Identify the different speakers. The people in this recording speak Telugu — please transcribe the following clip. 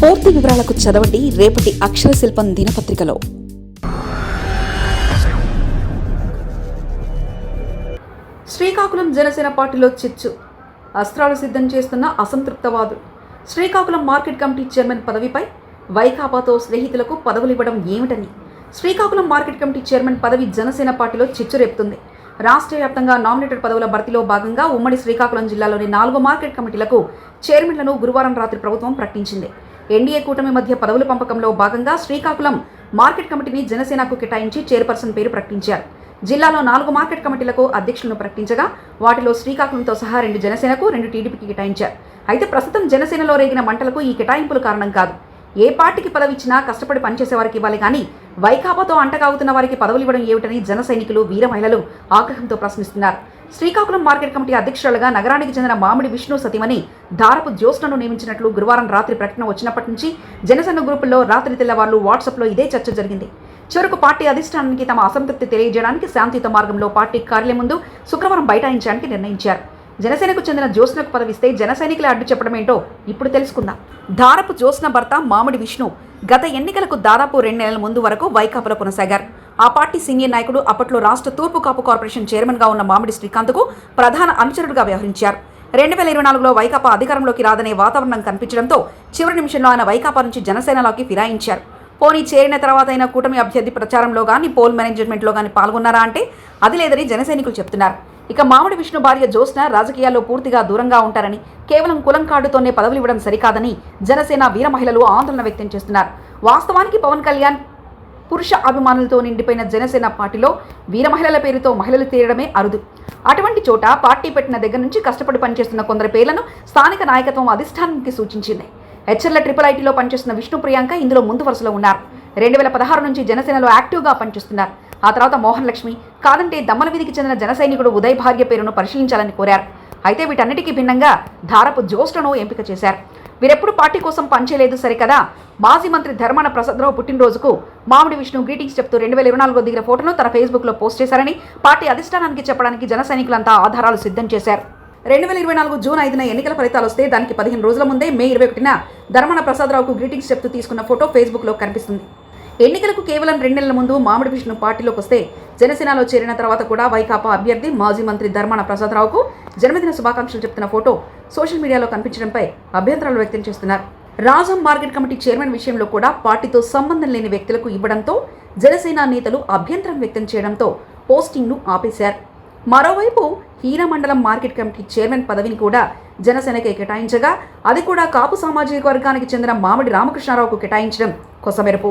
Speaker 1: పూర్తి వివరాలకు చదవండి రేపటి అక్షర శిల్పం దినపత్రికలో.
Speaker 2: శ్రీకాకుళం జనసేన పార్టీలో చిచ్చు. అస్త్రాలు సిద్ధం చేస్తున్న అసంతృప్తవాదులు. శ్రీకాకుళం మార్కెట్ కమిటీ చైర్మన్ పదవిపై వైకాపాతో స్నేహితులకు పదవులు ఇవ్వడం ఏమిటని. శ్రీకాకుళం మార్కెట్ కమిటీ చైర్మన్ పదవి జనసేన పార్టీలో చిచ్చు రేపుతుంది. రాష్ట్ర వ్యాప్తంగా నామినేటెడ్ పదవుల భర్తీలో భాగంగా ఉమ్మడి శ్రీకాకుళం జిల్లాలోని నాలుగు మార్కెట్ కమిటీలకు చైర్మన్లను గురువారం రాత్రి ప్రభుత్వం ప్రకటించింది. ఎన్డీఏ కూటమి మధ్య పదవుల పంపకంలో భాగంగా శ్రీకాకుళం మార్కెట్ కమిటీని జనసేనకు కేటాయించి చైర్పర్సన్ పేరు ప్రకటించారు. జిల్లాలో నాలుగు మార్కెట్ కమిటీలకు అధ్యక్షులను ప్రకటించగా వాటిలో శ్రీకాకుళంతో సహా రెండు జనసేనకు రెండు టీడీపీకి కేటాయించారు. అయితే ప్రస్తుతం జనసేనలో రేగిన మంటలకు ఈ కేటాయింపులు కారణం కాదు. ఏ పార్టీకి పదవి ఇచ్చినా కష్టపడి పనిచేసే వారికి ఇవ్వాలి కానీ వైకాపాతో అంటకాగుతున్న వారికి పదవులు ఇవ్వడం ఏమిటని జన సైనికులు వీర మహిళలు ఆగ్రహంతో ప్రశ్నిస్తున్నారు. శ్రీకాకుళం మార్కెట్ కమిటీ అధ్యక్షురాలుగా నగరానికి చెందిన మామిడి విష్ణు సతీమణి ధారపు జ్యోత్స్నను నియమించినట్లు గురువారం రాత్రి ప్రకటన వచ్చినప్పటి నుంచి జనసేన గ్రూపుల్లో రాత్రి తెల్లవారులు వాట్సాప్లో ఇదే చర్చ జరిగింది. చివరకు పార్టీ అధిష్టానానికి తమ అసంతృప్తి తెలియజేయడానికి శాంతియుత మార్గంలో పార్టీ కార్యాలయం ముందు శుక్రవారం బైఠాయించడానికి నిర్ణయించారు. జనసేనకు చెందిన జ్యోత్స్నకు పదవిస్తే జన సైనికులే అడ్డు చెప్పడమేంటో ఇప్పుడు తెలుసుకుందాం. దారపు జ్యోత్స్న భర్త మామిడి విష్ణు గత ఎన్నికలకు దాదాపు రెండు నెలల ముందు వరకు వైకాపాలో కొనసాగారు. ఆ పార్టీ సీనియర్ నాయకుడు అప్పట్లో రాష్ట్ర తూర్పు కాపు కార్పొరేషన్ చైర్మన్గా ఉన్న మామిడి శ్రీకాంత్కు ప్రధాన అనుచరుడుగా వ్యవహరించారు. రెండు వేల ఇరవై నాలుగులో వైకాపా అధికారంలోకి రాదనే వాతావరణం కనిపించడంతో చివరి నిమిషంలో ఆయన వైకాపా నుంచి జనసేనలోకి ఫిరాయించారు. పోనీ చేరిన తర్వాత అయినా కూటమి అభ్యర్థి ప్రచారంలో కానీ పోల్ మేనేజ్మెంట్లో కానీ పాల్గొన్నారా అంటే అది లేదని జనసైనికులు చెప్తున్నారు. ఇక మామిడి విష్ణు భార్య జోస్న రాజకీయాల్లో పూర్తిగా దూరంగా ఉంటారని కేవలం కులం కార్డుతోనే పదవులు ఇవ్వడం సరికాదని జనసేన వీర మహిళలు ఆందోళన వ్యక్తం చేస్తున్నారు. వాస్తవానికి పవన్ కళ్యాణ్ పురుష అభిమానులతో నిండిపోయిన జనసేన పార్టీలో వీర మహిళల పేరుతో మహిళలు తీరడమే అరుదు. అటువంటి చోట పార్టీ పెట్టిన దగ్గర నుంచి కష్టపడి పనిచేస్తున్న కొందరు పేర్లను స్థానిక నాయకత్వం అధిష్టానానికి సూచించింది. హెచ్ఎల్ల ట్రిపుల్ ఐటీలో పనిచేస్తున్న విష్ణు ప్రియాంక ఇందులో ముందు వరుసలో ఉన్నారు. రెండు వేల పదహారు నుంచి జనసేనలో యాక్టివ్గా పనిచేస్తున్నారు. ఆ తర్వాత మోహన్ లక్ష్మి కాదంటే దమ్మల వీధికి చెందిన జనసైనికుడు ఉదయ్ భార్య పేరును పరిశీలించాలని కోరారు. అయితే వీటన్నిటికీ భిన్నంగా ధారపు జోస్టను ఎంపిక చేశారు. వీరెప్పుడు పార్టీ కోసం పనిచేయలేదు సరికదా మాజీ మంత్రి ధర్మాన ప్రసాదరావు పుట్టినరోజుకు మామిడి విష్ణు గ్రీటింగ్స్ చెప్తూ రెండు వేల ఇరవై నాలుగులో దిగిన ఫోటోను తన ఫేస్బుక్లో పోస్ట్ చేశారని పార్టీ అధిష్టానానికి చెప్పడానికి జన సైనికులంతా ఆధారాలు సిద్ధం చేశారు. రెండు వేల ఇరవై నాలుగు జూన్ ఐదున ఎన్నికల ఫలితాలు వస్తే దానికి పదిహేను రోజుల ముందే మే ఇరవై ఒకటిన ధర్మాన ప్రసాదరావుకు గ్రీటింగ్స్ చెప్తూ తీసుకున్న ఫోటో ఫేస్బుక్లో కనిపిస్తుంది. ఎన్నికలకు కేవలం రెండు నెలల ముందు మామిడి విష్ణు పార్టీలోకి వస్తే జనసేనలో చేరిన తర్వాత కూడా వైకాపా అభ్యర్థి మాజీ మంత్రి ధర్మాన ప్రసాదరావుకు జన్మదిన శుభాకాంక్షలు చెప్తున్న ఫోటో సోషల్ మీడియాలో కనిపించడంపై అభ్యంతరాలు వ్యక్తం చేస్తున్నారు. రాజం మార్కెట్ కమిటీ చైర్మన్ విషయంలో కూడా పార్టీతో సంబంధం లేని వ్యక్తులకు ఇవ్వడంతో జనసేన నేతలు అభ్యంతరం వ్యక్తం చేయడంతో పోస్టింగ్ను ఆపేశారు. మరోవైపు హీరమండలం మార్కెట్ కమిటీ చైర్మన్ పదవిని కూడా జనసేనకే కేటాయించగా అది కూడా కాపు సామాజిక వర్గానికి చెందిన మామిడి రామకృష్ణారావుకు కేటాయించడం కొసమెరుపు.